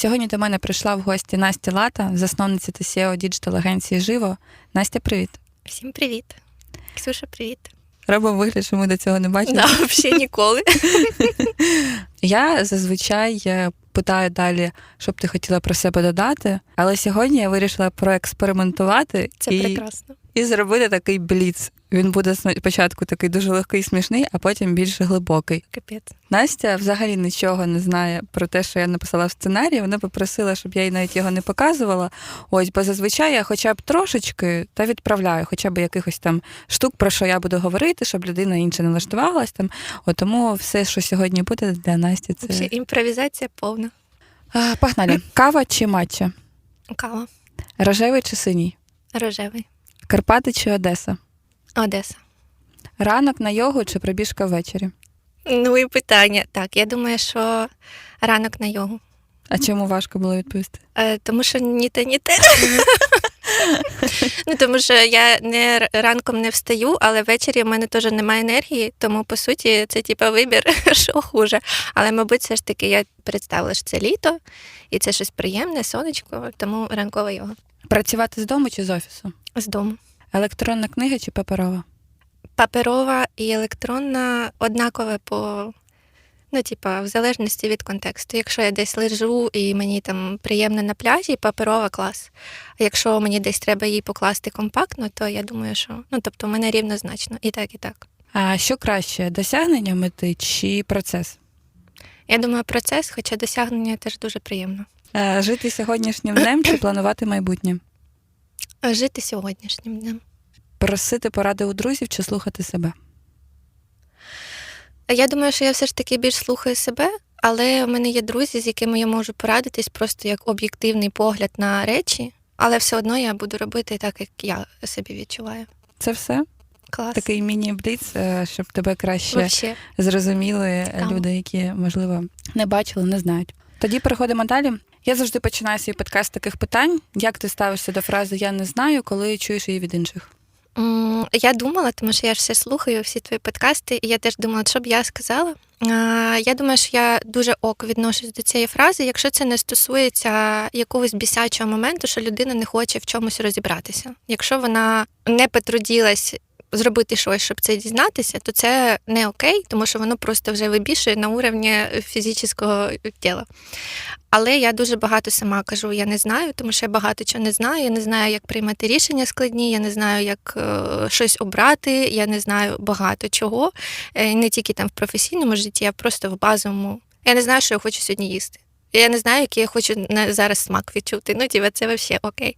Сьогодні до мене прийшла в гості Настя Лата, засновниця та SEO діджитал агенції Живо. Настя, привіт. Всім привіт. Ксюша, привіт. Робимо вигляд, що ми до цього не бачили. Да, взагалі ніколи. Я зазвичай е, питаю далі, що б ти хотіла про себе додати, але сьогодні я вирішила проекспериментувати Це і, прекрасно. І зробити такий бліц. Він буде спочатку такий дуже легкий, смішний, а потім більш глибокий. Капець. Настя взагалі нічого не знає про те, що я написала в сценарії. Вона попросила, щоб я їй навіть його не показувала. Ось, бо зазвичай я хоча б трошечки та відправляю, хоча б якихось там штук, про що я буду говорити, щоб людина інша не влаштувалась там. От тому все, що сьогодні буде для Насті, це Взагалі, імпровізація повна. а, погнали. Кава чи матча? Кава. Рожевий чи синій? Рожевий. Карпати чи Одеса? Одеса. Ранок на йогу чи пробіжка ввечері? Ну і питання. Так, я думаю, що ранок на йогу. А чому важко було відповісти? Е, тому що ні те, ні те. ну, тому що я не ранком не встаю, але ввечері в мене теж немає енергії, тому по суті це типа вибір, що хуже. Але, мабуть, все ж таки я представила, що це літо, і це щось приємне, сонечко, тому ранкова йога. Працювати з дому чи з офісу? З дому. Електронна книга чи паперова? паперова і електронна однакове по. Ну, типа, в залежності від контексту. Якщо я десь лежу і мені там приємно на пляжі, паперова клас. А якщо мені десь треба її покласти компактно, то я думаю, що ну тобто в мене рівнозначно і так, і так. А що краще, досягнення мети чи процес? Я думаю, процес, хоча досягнення теж дуже приємно. Е, Жити сьогоднішнім днем чи планувати майбутнє? Жити сьогоднішнім днем. Просити поради у друзів чи слухати себе? Я думаю, що я все ж таки більш слухаю себе, але в мене є друзі, з якими я можу порадитись просто як об'єктивний погляд на речі, але все одно я буду робити так, як я собі відчуваю. Це все? Клас. Такий міні-бліц, е, щоб тебе краще Вообще. зрозуміли Цікаво. люди, які, можливо, не бачили, не знають. Тоді переходимо далі. Я завжди починаю свій подкаст з таких питань. Як ти ставишся до фрази Я не знаю, коли чуєш її від інших? Я думала, тому що я ж все слухаю, всі твої подкасти, і я теж думала, що б я сказала. Я думаю, що я дуже ок відношусь до цієї фрази, якщо це не стосується якогось бісячого моменту, що людина не хоче в чомусь розібратися. Якщо вона не потруділась зробити щось, щоб це дізнатися, то це не окей, тому що воно просто вже вибішує на уровні фізичного тіла. Але я дуже багато сама кажу, я не знаю, тому що я багато чого не знаю. Я не знаю, як приймати рішення складні, я не знаю, як е, щось обрати, я не знаю багато чого. Е, не тільки там в професійному житті, а просто в базовому. Я не знаю, що я хочу сьогодні їсти. Я не знаю, який я хочу зараз смак відчути. Ну, тіба, це взагалі окей.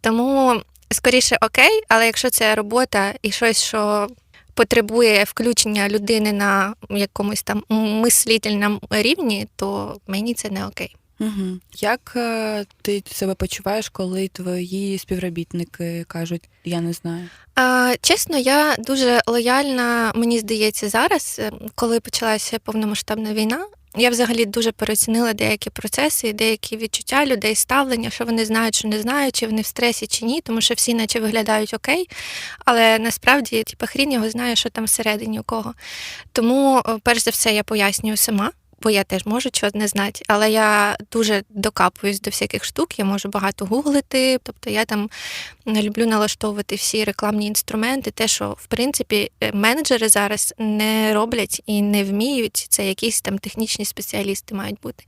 Тому скоріше окей, але якщо це робота і щось, що потребує включення людини на якомусь там мислительному рівні, то мені це не окей. Угу. Як е, ти себе почуваєш, коли твої співробітники кажуть Я не знаю? А, чесно, я дуже лояльна, мені здається, зараз, е, коли почалася повномасштабна війна. Я взагалі дуже переоцінила деякі процеси, деякі відчуття людей, ставлення, що вони знають, що не знають, чи вони в стресі, чи ні, тому що всі наче виглядають окей, але насправді, типу, хрін його знає, що там всередині у кого. Тому, е, перш за все, я пояснюю сама. Бо я теж можу чого не знати, але я дуже докапуюсь до всяких штук, я можу багато гуглити. Тобто я там люблю налаштовувати всі рекламні інструменти. Те, що в принципі е, менеджери зараз не роблять і не вміють, це якісь там технічні спеціалісти мають бути.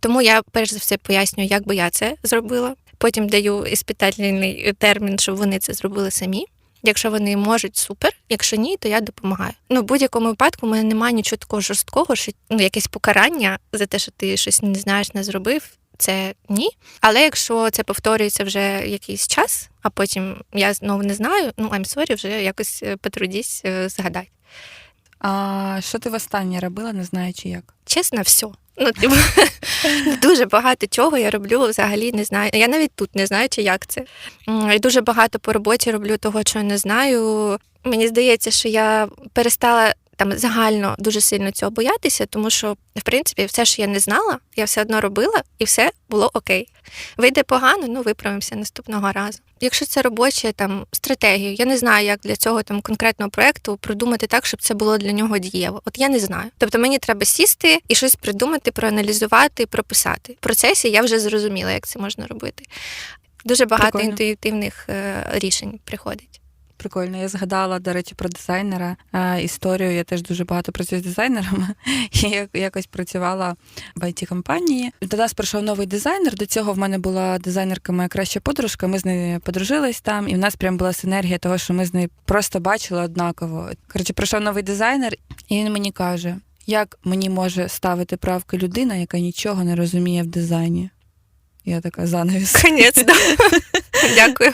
Тому я перш за все пояснюю, як би я це зробила. Потім даю іспитальний термін, щоб вони це зробили самі. Якщо вони можуть, супер. Якщо ні, то я допомагаю. Ну, в будь-якому випадку у мене немає нічого такого жорсткого, що ну, якесь покарання за те, що ти щось не знаєш, не зробив. Це ні. Але якщо це повторюється вже якийсь час, а потім я знову не знаю, ну I'm sorry, вже якось е, потрудісь е, згадати. А що ти востаннє робила, не знаючи як? Чесно, все. Ну, типу, дуже багато чого я роблю взагалі не знаю. Я навіть тут не знаю, чи як це. І дуже багато по роботі роблю того, чого не знаю. Мені здається, що я перестала там загально дуже сильно цього боятися, тому що, в принципі, все, що я не знала, я все одно робила, і все було окей. Вийде погано, ну виправимося наступного разу. Якщо це робоча там стратегія, я не знаю, як для цього там конкретного проекту продумати так, щоб це було для нього дієво. От я не знаю. Тобто мені треба сісти і щось придумати, проаналізувати, прописати. В процесі я вже зрозуміла, як це можна робити. Дуже багато Прикольно. інтуїтивних е, рішень приходить. Прикольно, я згадала, до речі, про дизайнера е, історію. Я теж дуже багато працюю з дизайнерами. Я якось працювала в it компанії. До нас прийшов новий дизайнер. До цього в мене була дизайнерка, моя краща подружка. Ми з нею подружились там, і в нас прям була синергія того, що ми з нею просто бачили однаково. Коротше, прийшов новий дизайнер, і він мені каже: як мені може ставити правки людина, яка нічого не розуміє в дизайні? Я така занавіс. Конець, да. Дякую.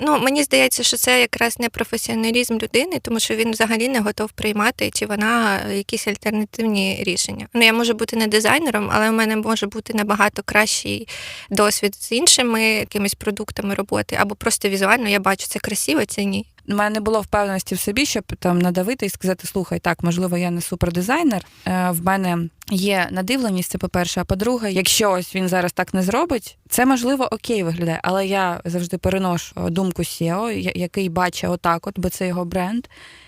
Ну, мені здається, що це якраз не професіоналізм людини, тому що він взагалі не готов приймати чи вона якісь альтернативні рішення. Ну, я можу бути не дизайнером, але у мене може бути набагато кращий досвід з іншими якимись продуктами роботи, або просто візуально я бачу це красиво, це ні. У мене не було впевненості в собі, щоб там надавити і сказати: слухай, так, можливо, я не супердизайнер. Е, в мене є надивленість, це по-перше. А по-друге, якщо ось він зараз так не зробить, це можливо окей виглядає. Але я завжди переношу думку SEO, який бачить отак, от, бо це його бренд.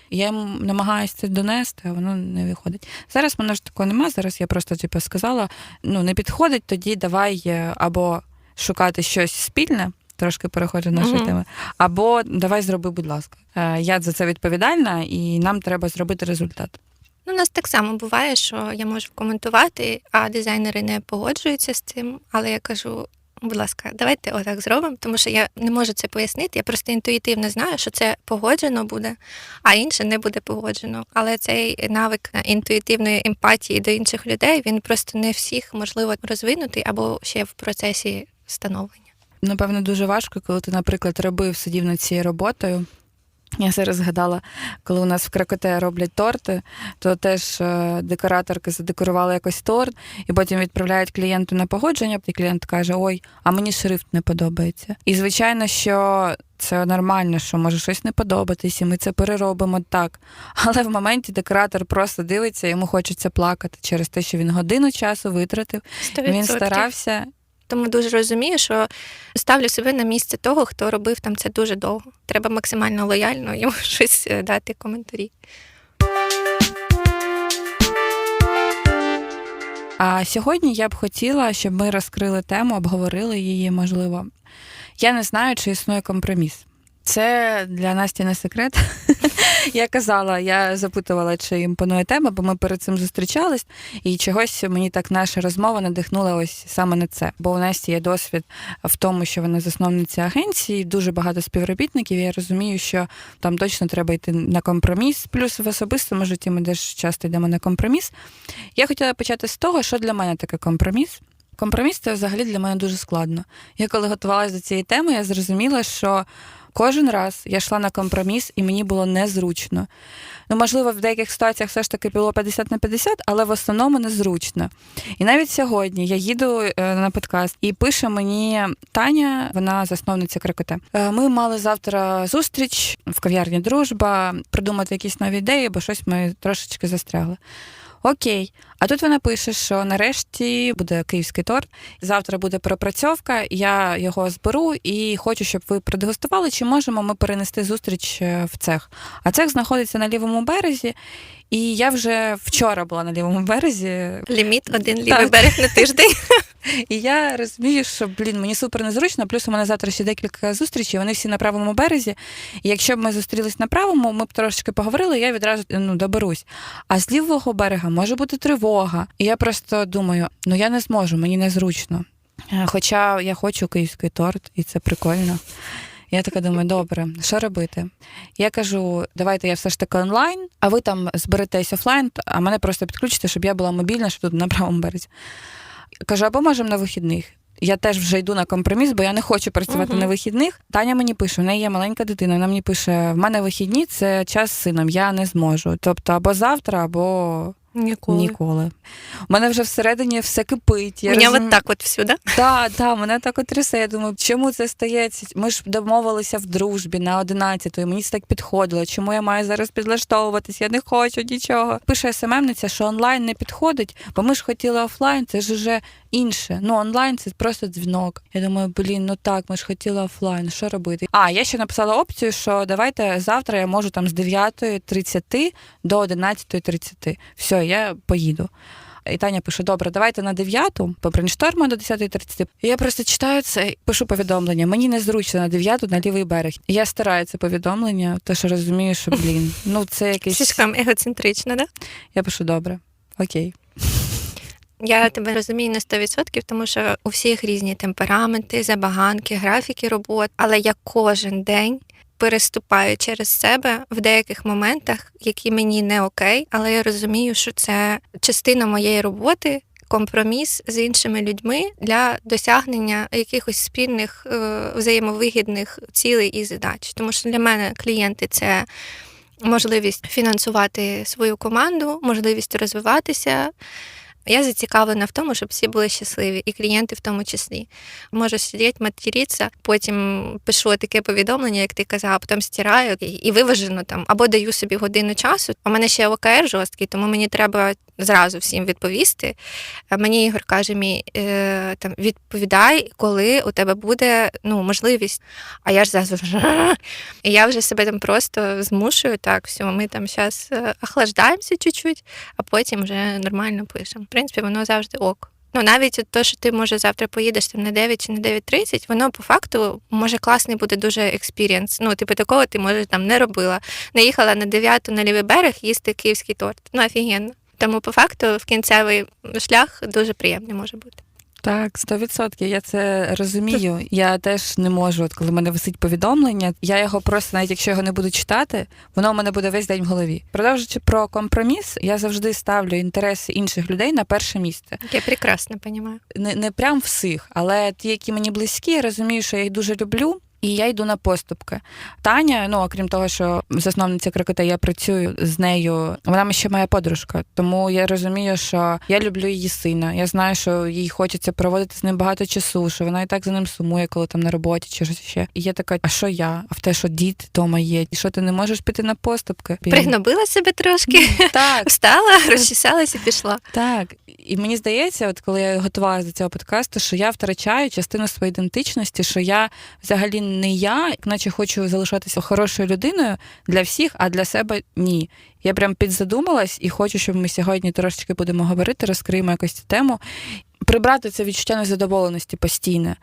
Я йому намагаюся це донести, а воно не виходить. Зараз воно ж такого нема. Зараз я просто типу, сказала: ну не підходить, тоді давай е, або шукати щось спільне. Трошки переходжу нашої Мгм. теми. Або давай зроби, будь ласка. Е, Я за це відповідальна, і нам треба зробити результат. Ну, у нас так само буває, що я можу коментувати, а дизайнери не погоджуються з цим. Але я кажу, будь ласка, давайте отак зробимо, тому що я не можу це пояснити. Я просто інтуїтивно знаю, що це погоджено буде, а інше не буде погоджено. Але цей навик інтуїтивної емпатії до інших людей він просто не всіх можливо розвинутий або ще в процесі становлення. Напевно, дуже важко, коли ти, наприклад, робив, сидів над цією роботою. Я зараз згадала, коли у нас в Кракоте роблять торти, то теж е, декораторки задекорували якось торт, і потім відправляють клієнту на погодження, і клієнт каже: Ой, а мені шрифт не подобається. І звичайно, що це нормально, що може щось не подобатись, і ми це переробимо так. Але в моменті декоратор просто дивиться, йому хочеться плакати через те, що він годину часу витратив. Він 100%. старався, Тому дуже розумію, що ставлю себе на місце того, хто робив там це дуже довго. Треба максимально лояльно йому щось е, дати коментарі. А сьогодні я б хотіла, щоб ми розкрили тему, обговорили її, можливо. Я не знаю, чи існує компроміс. Це для Насті не секрет. я казала, я запитувала, чи імпонує тема, бо ми перед цим зустрічались, і чогось мені так наша розмова надихнула ось саме на це. Бо у Насті є досвід в тому, що вона засновниця агенції, дуже багато співробітників. і Я розумію, що там точно треба йти на компроміс. Плюс в особистому житті ми теж часто йдемо на компроміс. Я хотіла почати з того, що для мене таке компроміс. Компроміс це взагалі для мене дуже складно. Я коли готувалася до цієї теми, я зрозуміла, що кожен раз я йшла на компроміс, і мені було незручно. Ну, можливо, в деяких ситуаціях все ж таки було 50 на 50, але в основному незручно. І навіть сьогодні я їду е, на подкаст і пише мені Таня, вона засновниця Крикоте. Е, Ми мали завтра зустріч в кав'ярні Дружба, придумати якісь нові ідеї, бо щось ми трошечки застрягли. Окей, а тут вона пише, що нарешті буде київський торт. Завтра буде пропрацьовка. Я його зберу і хочу, щоб ви продегустували, чи можемо ми перенести зустріч е, в цех. А цех знаходиться на лівому березі, і я вже вчора була на лівому березі. Ліміт один лівий Так. берег на тиждень. І я розумію, що блін, мені супер незручно. Плюс у мене завтра ще декілька зустрічей. Вони всі на правому березі. І якщо б ми зустрілись на правому, ми б трошечки поговорили, я відразу ну доберусь. А з лівого берега може бути тривога. І я просто думаю, ну я не зможу, мені незручно. Е, Хоча я хочу київський торт, і це прикольно. Я така думаю, добре, що робити? Я кажу, давайте я все ж таки онлайн, а ви там зберетесь офлайн, а мене просто підключите, щоб я була мобільна, щоб тут на правому березі. Кажу, або можемо на вихідних. Я теж вже йду на компроміс, бо я не хочу працювати Мгм. на вихідних. Таня мені пише: у неї є маленька дитина. Вона мені пише: в мене вихідні це час з сином, я не зможу. Тобто або завтра, або Ніколи. Ніколи. У мене вже всередині все кипить. Я Мене розум- от так от всюди. Так, так, мене так от трясе. Я думаю, чому це стається? Ми ж домовилися в дружбі на 11 мені це так підходило. Чому я маю зараз підлаштовуватись? Я не хочу нічого. Пише СММниця, що онлайн не підходить, бо ми ж хотіли офлайн, це ж уже інше. Ну, онлайн це просто дзвінок. Я думаю, блін, ну так, ми ж хотіли офлайн. Що робити? А я ще написала опцію, що давайте завтра я можу там з 9.30 до 11.30. Все, я поїду. І Таня пише: добре, давайте на 9 побрейнштормимо до 10.30. І я просто читаю це, і пишу повідомлення. Мені незручно на 9 на лівий берег. І я стараю це повідомлення, тому що розумію, що блін, ну це якийсь. Слишком егоцентрично, да? Я пишу добре, окей. Я тебе розумію на 100%, тому що у всіх різні темпераменти, забаганки, графіки робот, але я кожен день переступаю через себе в деяких моментах, які мені не окей, але я розумію, що це частина моєї роботи. Компроміс з іншими людьми для досягнення якихось спільних е, взаємовигідних цілей і задач. Тому що для мене клієнти це можливість фінансувати свою команду, можливість розвиватися. Я зацікавлена в тому, щоб всі були щасливі, і клієнти в тому числі. Можу сидіти, материтися, потім пишу таке повідомлення, як ти казав, потім стираю і- виважено там, або даю собі годину часу. У мене ще ОКР жорсткий, тому мені треба зразу всім відповісти. Мені Ігор каже, мій е, там відповідай, коли у тебе буде ну, можливість. А я ж зразу і я вже себе там просто змушую так, все, ми там зараз охлаждаємося чуть-чуть, а потім вже нормально пишемо. В принципі, воно завжди ок. Ну, навіть те, що ти може завтра поїдеш там на 9 чи на 9.30, воно по факту може класний буде дуже експірієнс. Ну, типу, такого ти може там не робила. Не їхала на 9 на лівий берег їсти київський торт. Ну, офігенно. Тому по факту в кінцевий шлях дуже приємний може бути. Так, 100%. Я це розумію. Я теж не можу, от коли в мене висить повідомлення, я його просто, навіть якщо його не буду читати, воно у мене буде весь день в голові. Продовжуючи про компроміс, я завжди ставлю інтереси інших людей на перше місце. Я прекрасно розумію. Не, не прям всіх, але ті, які мені близькі, я розумію, що я їх дуже люблю. І я йду на поступки. Таня, ну окрім того, що засновниця крокета, я працюю з нею. Вона ще моя подружка, тому я розумію, що я люблю її сина. Я знаю, що їй хочеться проводити з ним багато часу, що вона і так за ним сумує, коли там на роботі чи щось ще. І я така, а що я? А в те, що діти вдома є, і що ти не можеш піти на поступки? Пригнобила себе трошки, Так, встала, розчесалась і пішла. так. І мені здається, от коли я готувалася до цього подкасту, що я втрачаю частину своєї ідентичності, що я взагалі не я, наче хочу залишатися хорошою людиною для всіх, а для себе ні. Я прям підзадумалась і хочу, щоб ми сьогодні трошечки будемо говорити, розкриємо якось цю тему. Прибрати це відчуття незадоволеності постійне,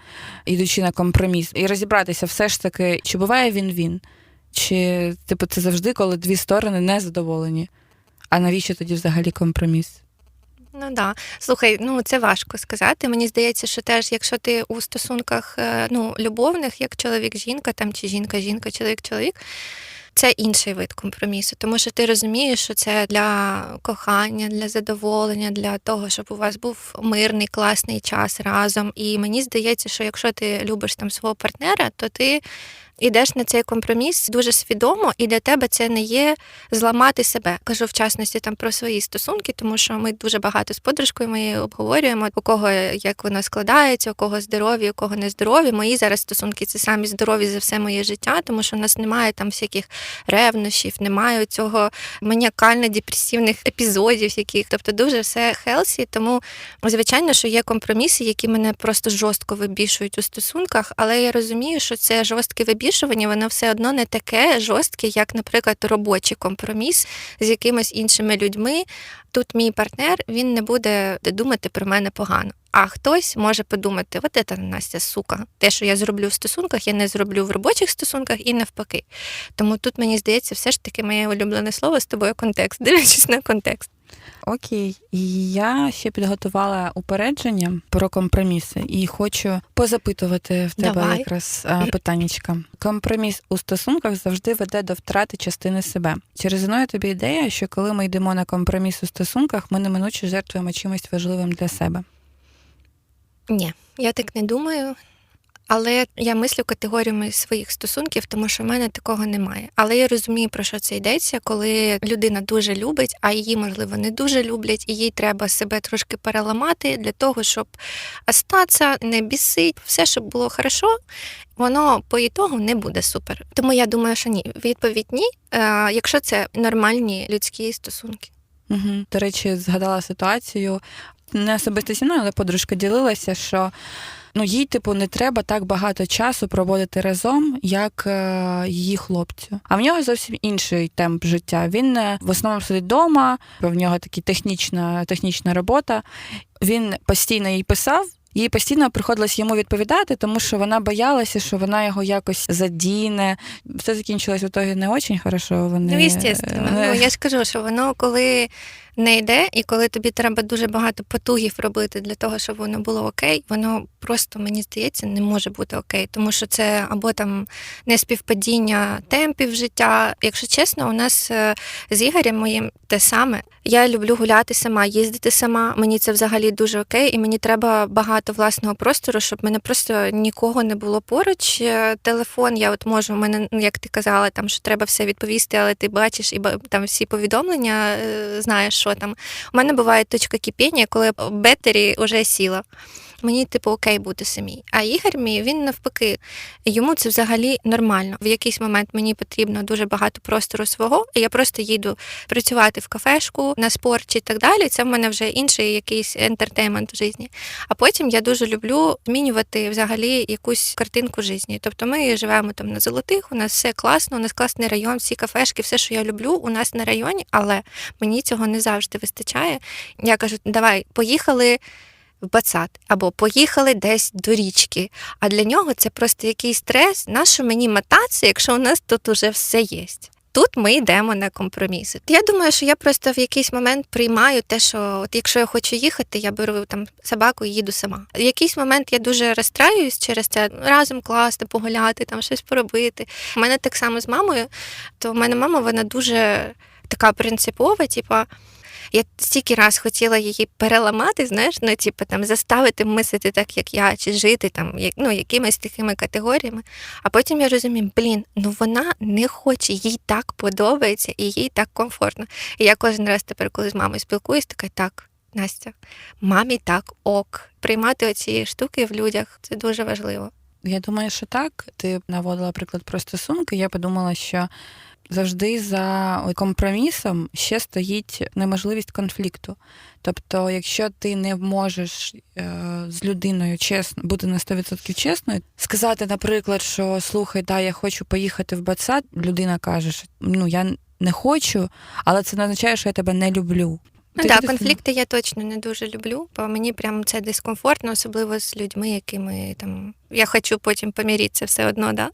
ідучи на компроміс, і розібратися все ж таки, чи буває він-він, чи типу це завжди, коли дві сторони не задоволені. А навіщо тоді взагалі компроміс? Ну да. Слухай, ну це важко сказати. Мені здається, що теж, якщо ти у стосунках е, ну, любовних, як чоловік-жінка, там чи жінка-жінка, чоловік-чоловік. Це інший вид компромісу, тому що ти розумієш, що це для кохання, для задоволення, для того, щоб у вас був мирний, класний час разом. І мені здається, що якщо ти любиш там свого партнера, то ти йдеш на цей компроміс дуже свідомо, і для тебе це не є зламати себе. Кажу в частності там про свої стосунки, тому що ми дуже багато з подружкою моєю обговорюємо, у кого як воно складається, у кого здорові, у кого не здорові. Мої зараз стосунки це самі здорові за все моє життя, тому що в нас немає там всяких ревнощів, немає цього маніакально-депресивних епізодів, яких, тобто дуже все хелсі. Тому звичайно, що є компроміси, які мене просто жорстко вибішують у стосунках, але я розумію, що це жорстке вибішування, воно все одно не таке жорстке, як, наприклад, робочий компроміс з якимись іншими людьми. Тут мій партнер він не буде думати про мене погано. А хтось може подумати, от це Настя, сука. Те, що я зроблю в стосунках, я не зроблю в робочих стосунках і навпаки. Тому тут мені здається, все ж таки моє улюблене слово з тобою контекст, дивлячись на контекст. Окей, і я ще підготувала упередження про компроміси і хочу позапитувати в тебе Давай. якраз а, питаннячка. Компроміс у стосунках завжди веде до втрати частини себе. Чи резонує тобі ідея, що коли ми йдемо на компроміс у стосунках, ми неминуче жертвуємо чимось важливим для себе? Ні, я так не думаю. Але я мислю категоріями своїх стосунків, тому що в мене такого немає. Але я розумію, про що це йдеться, коли людина дуже любить, а її, можливо, не дуже люблять, і їй треба себе трошки переламати для того, щоб остатися, не бісить, все, щоб було хорошо, воно по ітогу не буде супер. Тому я думаю, що ні. Відповідь ні, е, якщо це нормальні людські стосунки. Угу. До речі, згадала ситуацію. Не особисто зі але подружка ділилася, що ну, їй, типу, не треба так багато часу проводити разом, як е, її хлопцю. А в нього зовсім інший темп життя. Він е, в основному сидить вдома, в нього така технічна, технічна робота. Він постійно їй писав. Їй постійно приходилось йому відповідати, тому що вона боялася, що вона його якось задіне. Все закінчилось в ітогі не дуже хорошо. Вони, Ну, естественно. е, Ну, я ж кажу, що воно коли не йде, і коли тобі треба дуже багато потугів робити для того, щоб воно було окей, воно просто, мені здається, не може бути окей. Тому що це або там неспівпадіння темпів життя. Якщо чесно, у нас е, з Ігорем моїм те саме. Я люблю гуляти сама, їздити сама. Мені це взагалі дуже окей, і мені треба багато власного простору, щоб мене просто нікого не було поруч. Е, Телефон, я от можу, у мене, ну, як ти казала, там що треба все відповісти, але ти бачиш і там всі повідомлення, е, знаєш, що там. У мене буває точка кипіння, коли бетері вже сіла. Мені, типу, окей бути самій. А Ігор мій, він навпаки, йому це взагалі нормально. В якийсь момент мені потрібно дуже багато простору свого, і я просто їду працювати в кафешку, на спорт чи так далі. Це в мене вже інший якийсь ентертеймент в житті. А потім я дуже люблю змінювати взагалі якусь картинку житті. Тобто ми живемо там на золотих, у нас все класно, у нас класний район, всі кафешки, все, що я люблю, у нас на районі, але мені цього не завжди вистачає. Я кажу, давай, поїхали. В Бацат або поїхали десь до річки. А для нього це просто якийсь стрес. Нащо мені мотатися, якщо у нас тут уже все є? Тут ми йдемо на компроміси. Я думаю, що я просто в якийсь момент приймаю те, що от якщо я хочу їхати, я беру там собаку і їду сама. В якийсь момент я дуже розстраююсь через це разом класно, погуляти, там щось поробити. У мене так само з мамою, то в мене мама вона дуже така принципова, типа. Я стільки раз хотіла її переламати, знаєш, ну типу там заставити мислити так, як я, чи жити там, як, ну, якимись такими категоріями. А потім я розумію, блін, ну вона не хоче, їй так подобається і їй так комфортно. І я кожен раз тепер, коли з мамою спілкуюсь, така так, Настя, мамі так ок. Приймати оці штуки в людях це дуже важливо. Я думаю, що так. Ти наводила приклад про стосунки. Я подумала, що завжди за компромісом ще стоїть неможливість конфлікту. Тобто, якщо ти не можеш е, з людиною чесно бути на 100% чесною, сказати, наприклад, що слухай, да, я хочу поїхати в Бацат, людина каже, що ну я не хочу, але це не означає, що я тебе не люблю. Ну так, конфлікти я точно не дуже люблю, бо мені прям це дискомфортно, особливо з людьми, якими там я хочу потім поміритися все одно, да.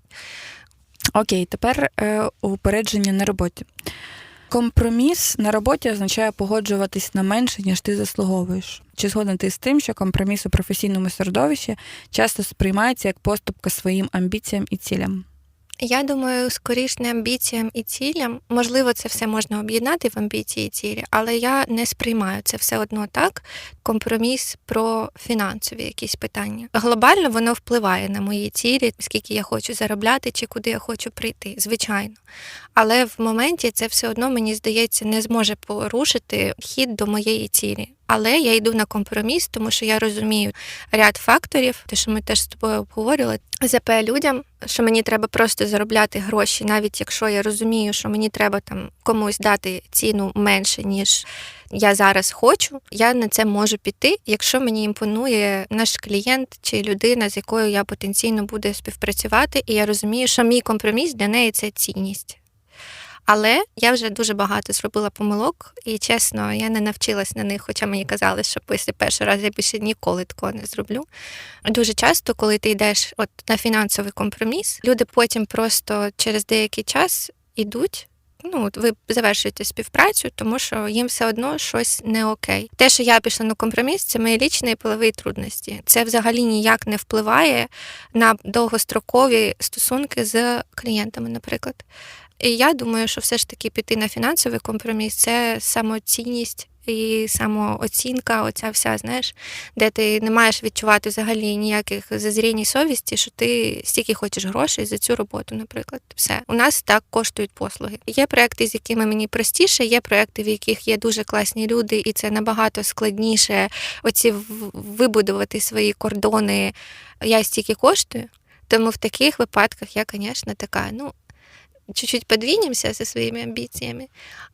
Окей, тепер е, упередження на роботі. Компроміс на роботі означає погоджуватись на менше, ніж ти заслуговуєш. Чи згоден ти з тим, що компроміс у професійному середовищі часто сприймається як поступка своїм амбіціям і цілям? Я думаю, скоріш не амбіціям і цілям. Можливо, це все можна об'єднати в амбіції і цілі, але я не сприймаю це все одно так. Компроміс про фінансові якісь питання. Глобально воно впливає на мої цілі, скільки я хочу заробляти чи куди я хочу прийти, звичайно. Але в моменті це все одно, мені здається, не зможе порушити хід до моєї цілі. Але я йду на компроміс, тому що я розумію ряд факторів, те, що ми теж з тобою обговорювали. ЗП людям, що мені треба просто заробляти гроші, навіть якщо я розумію, що мені треба там комусь дати ціну менше, ніж я зараз хочу, я на це можу піти, якщо мені імпонує наш клієнт чи людина, з якою я потенційно буду співпрацювати, і я розумію, що мій компроміс для неї це цінність. Але я вже дуже багато зробила помилок, і чесно, я не навчилась на них, хоча мені казали, що після першого разу я більше ніколи такого не зроблю. Дуже часто, коли ти йдеш от на фінансовий компроміс, люди потім просто через деякий час ідуть. Ну, ви завершуєте співпрацю, тому що їм все одно щось не окей. Те, що я пішла на компроміс, це мої лічні і полові трудності. Це взагалі ніяк не впливає на довгострокові стосунки з клієнтами, наприклад. І я думаю, що все ж таки піти на фінансовий компроміс це самоцінність і самооцінка, оця вся, знаєш, де ти не маєш відчувати взагалі ніяких зазрінь совісті, що ти стільки хочеш грошей за цю роботу, наприклад. Все. У нас так коштують послуги. Є проекти, з якими мені простіше, є проекти, в яких є дуже класні люди, і це набагато складніше оці вибудувати свої кордони. Я стільки коштую. Тому в таких випадках я, звісно, така, ну, чуть-чуть подвінемося зі своїми амбіціями,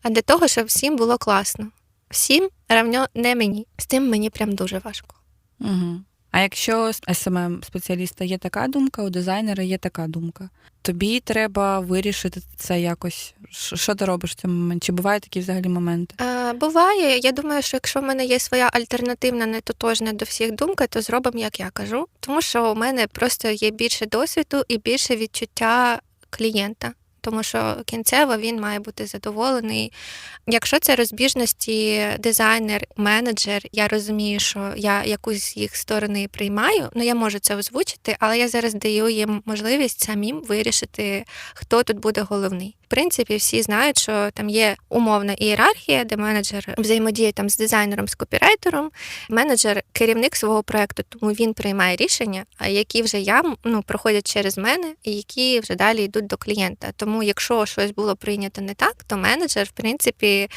а для того, щоб всім було класно. Всім равно не мені. З тим мені прям дуже важко. Угу. А якщо smm спеціаліста є така думка, у дизайнера є така думка. Тобі треба вирішити це якось. Що ти робиш в цьому моменті? Чи бувають такі взагалі моменти? Е, буває, я думаю, що якщо в мене є своя альтернативна, не тотожна до всіх думка, то зробимо, як я кажу. Тому що у мене просто є більше досвіду і більше відчуття клієнта. Тому що кінцево він має бути задоволений. Якщо це розбіжності, дизайнер, менеджер, я розумію, що я якусь їх сторони приймаю, ну я можу це озвучити, але я зараз даю їм можливість самим вирішити, хто тут буде головний. Принципі, всі знають, що там є умовна ієрархія, де менеджер взаємодіє там з дизайнером, з копірайтером. Менеджер керівник свого проекту, тому він приймає рішення, які вже я ну, проходять через мене, і які вже далі йдуть до клієнта. Тому, якщо щось було прийнято не так, то менеджер, в принципі,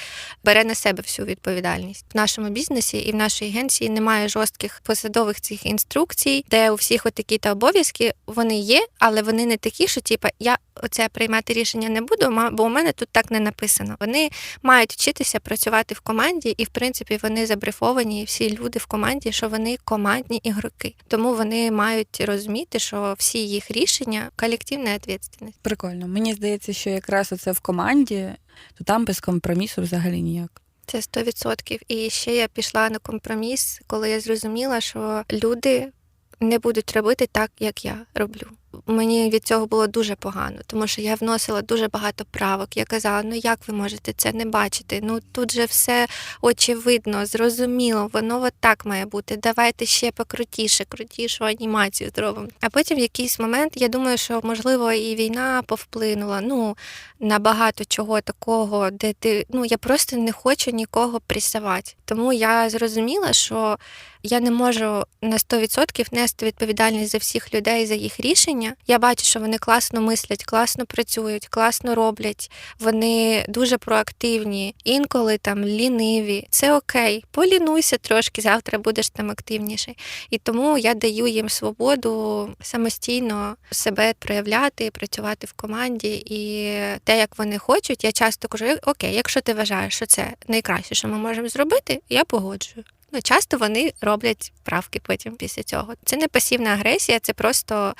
бере на себе всю відповідальність. В нашому бізнесі і в нашій агенції немає жорстких посадових цих інструкцій, де у всіх отакі та обов'язки вони є, але вони не такі, що типа я оце приймати рішення не буду, ма- бо у мене тут так не написано. Вони мають вчитися працювати в команді, і в принципі вони забрифовані, всі люди в команді, що вони командні ігроки. Тому вони мають розуміти, що всі їх рішення колективна відповідальність. Прикольно. Мені здається, що якраз оце в команді, то там без компромісу взагалі ніяк. Це 100%. І ще я пішла на компроміс, коли я зрозуміла, що люди не будуть робити так, як я роблю. Мені від цього було дуже погано, тому що я вносила дуже багато правок. Я казала, ну як ви можете це не бачити? Ну тут же все очевидно, зрозуміло, воно от так має бути. Давайте ще покрутіше, крутішу анімацію зробимо. А потім в якийсь момент я думаю, що можливо і війна повплинула. Ну на багато чого такого, де ти ну я просто не хочу нікого присавати. Тому я зрозуміла, що я не можу на 100% нести відповідальність за всіх людей за їх рішення. Я бачу, що вони класно мислять, класно працюють, класно роблять. Вони дуже проактивні, інколи там ліниві. Це окей. Полінуйся трошки, завтра будеш там активніший. І тому я даю їм свободу самостійно себе проявляти, працювати в команді. І те, як вони хочуть, я часто кажу: окей, якщо ти вважаєш, що це найкраще, що ми можемо зробити, я погоджую. Ну, часто вони роблять правки потім після цього. Це не пасівна агресія, це просто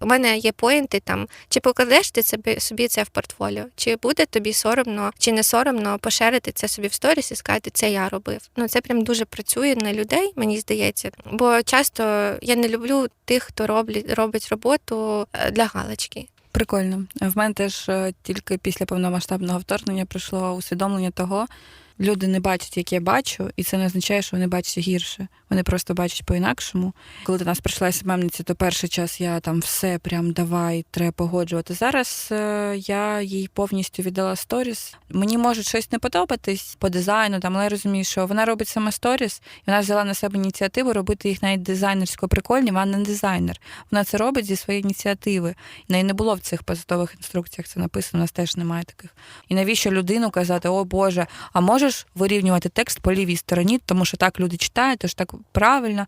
у мене є поінти там, чи покладеш ти собі, собі це в портфоліо, чи буде тобі соромно, чи не соромно поширити це собі в сторіс і сказати, це я робив. Ну це прям дуже працює на людей, мені здається. Бо часто я не люблю тих, хто роблять, робить роботу е, для галочки. Прикольно. В мене теж е, тільки після повномасштабного вторгнення прийшло усвідомлення того, люди не бачать, як я бачу, і це не означає, що вони бачать гірше. Вони просто бачать по-інакшому. Коли до нас прийшла СММниця, то перший час я там все прям давай, треба погоджувати. Зараз е, я їй повністю віддала сторіс. Мені може щось не подобатись по дизайну, там, але я розумію, що вона робить саме сторіс, і вона взяла на себе ініціативу робити їх навіть дизайнерсько прикольні. Вона не дизайнер. Вона це робить зі своєї ініціативи. В неї не було в цих посадових інструкціях. Це написано, у нас теж немає таких. І навіщо людину казати, о Боже, а можеш вирівнювати текст по лівій стороні, тому що так люди читають, тож так правильно.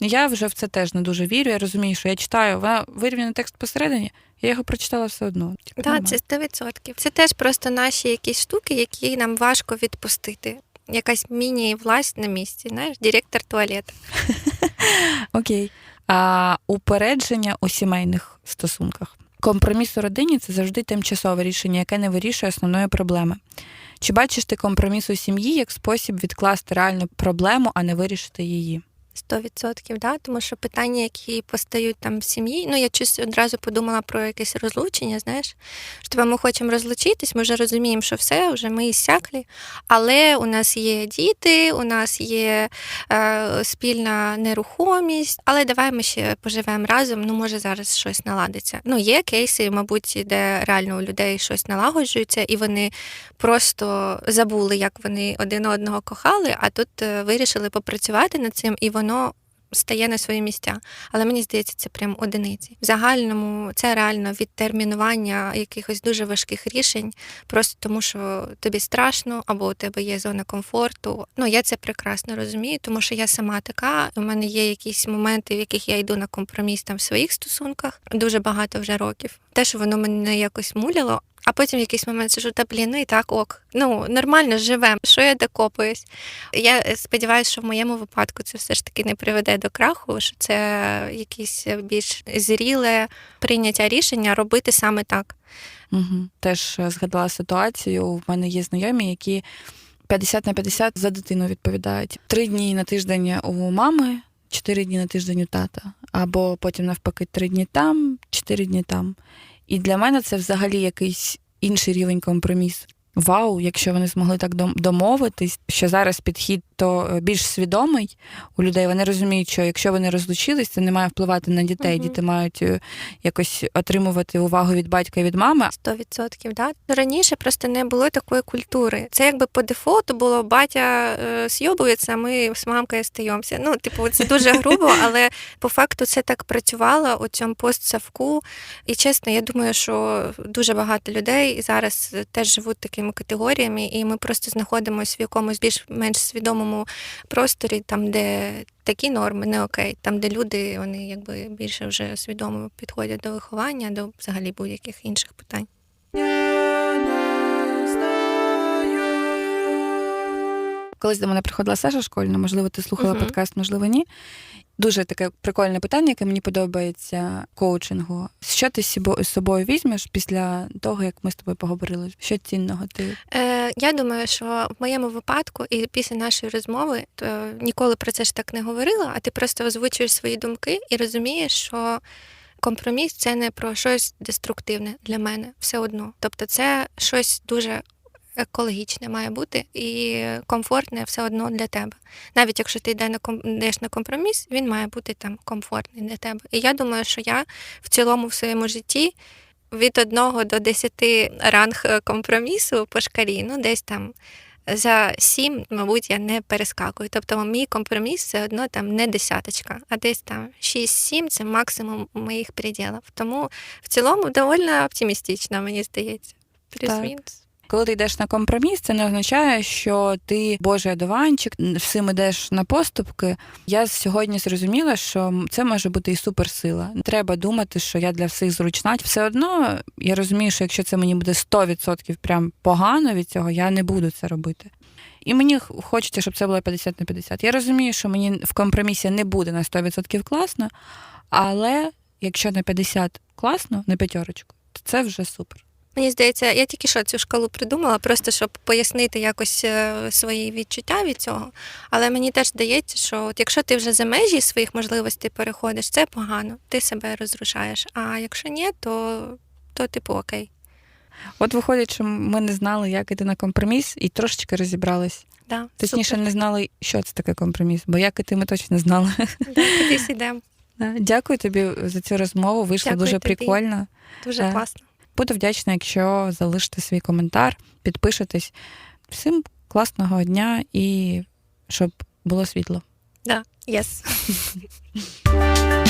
Я вже в це теж не дуже вірю. Я розумію, що я читаю, вирівняний текст посередині, я його прочитала все одно. Типу, Так, це 100%. Це теж просто наші якісь штуки, які нам важко відпустити. Якась міні-власть на місці, знаєш, директор туалету. Окей. А упередження у сімейних стосунках. Компроміс у родині це завжди тимчасове рішення, яке не вирішує основної проблеми. Чи бачиш ти компроміс у сім'ї як спосіб відкласти реальну проблему, а не вирішити її? Сто відсотків, да, тому що питання, які постають там в сім'ї, ну я щось одразу подумала про якесь розлучення, знаєш, що ми хочемо розлучитись, ми вже розуміємо, що все, вже ми іссяклі, але у нас є діти, у нас є е, спільна нерухомість, але давай ми ще поживемо разом, ну може зараз щось наладиться. Ну, є кейси, мабуть, де реально у людей щось налагоджується, і вони просто забули, як вони один одного кохали, а тут е, вирішили попрацювати над цим, і воно стає на свої місця. Але мені здається, це прям одиниці. В загальному це реально відтермінування якихось дуже важких рішень, просто тому що тобі страшно, або у тебе є зона комфорту. Ну я це прекрасно розумію, тому що я сама така. У мене є якісь моменти, в яких я йду на компроміс там в своїх стосунках дуже багато вже років. Те, що воно мене якось муляло. А потім в якийсь момент сижу, та блін, ну і так ок. Ну нормально живемо. Що я докопуюсь? Я сподіваюся, що в моєму випадку це все ж таки не приведе до краху, що це якесь більш зріле прийняття рішення робити саме так. Угу. Теж згадала ситуацію. У мене є знайомі, які 50 на 50 за дитину відповідають. Три дні на тиждень у мами, чотири дні на тиждень у тата. Або потім навпаки три дні там, чотири дні там. І для мене це взагалі якийсь інший рівень компромісу. Вау, якщо вони змогли так дом- домовитись, що зараз підхід то е, більш свідомий у людей. Вони розуміють, що якщо вони розлучились, це не має впливати на дітей. Мгм. Діти мають е, якось отримувати увагу від батька і від мами. Сто відсотків, да. Раніше просто не було такої культури. Це якби по дефолту було батя е, сйобується, ми з мамкою стаємося. Ну, типу, це дуже грубо, але по факту це так працювало у цьому постсавку. І чесно, я думаю, що дуже багато людей зараз теж живуть такими категоріями, і ми просто знаходимося в якомусь більш-менш свідомому просторі, там, де такі норми не окей, там, де люди вони якби більше вже свідомо підходять до виховання, до взагалі будь-яких інших питань. Колись до мене приходила Саша школьна, можливо, ти слухала Мгм. подкаст, можливо, ні. Дуже таке прикольне питання, яке мені подобається коучингу. Що ти з собою візьмеш після того, як ми з тобою поговорили? Що цінного ти? Е, я думаю, що в моєму випадку, і після нашої розмови, то ніколи про це ж так не говорила, а ти просто озвучуєш свої думки і розумієш, що компроміс це не про щось деструктивне для мене все одно. Тобто, це щось дуже екологічне має бути і комфортне все одно для тебе. Навіть якщо ти йдеш на компроміс, він має бути там комфортний для тебе. І я думаю, що я в цілому в своєму житті від 1 до 10 ранг е, компромісу по шкалі, ну десь там за 7, мабуть, я не перескакую. Тобто мій компроміс все одно там не десяточка, а десь там 6-7 це максимум моїх приділів. Тому в цілому доволі оптимістично, мені здається. Плюс-мінус. Коли ти йдеш на компроміс, це не означає, що ти божий одуванчик, всім ідеш на поступки. Я сьогодні зрозуміла, що це може бути і суперсила. Не треба думати, що я для всіх зручна. Все одно я розумію, що якщо це мені буде 100% прям погано від цього, я не буду це робити. І мені хочеться, щоб це було 50 на 50. Я розумію, що мені в компромісі не буде на 100% класно, але якщо на 50 класно, на п'ятерочку, то це вже супер. Мені здається, я тільки що цю шкалу придумала, просто щоб пояснити якось е, свої відчуття від цього. Але мені теж здається, що от якщо ти вже за межі своїх можливостей переходиш, це погано, ти себе розрушаєш. А якщо ні, то, то типу окей. От виходить, що ми не знали, як іти на компроміс, і трошечки розібрались. Да, Точніше, супер. не знали, що це таке компроміс, бо як іти ми точно знали. Да, кудись йдемо. Дякую тобі за цю розмову. Вийшло Дякую дуже тобі. прикольно. Дуже Е, класно. Буду вдячна, якщо залишите свій коментар, підпишетесь. Всім класного дня і щоб було світло. Да, yes.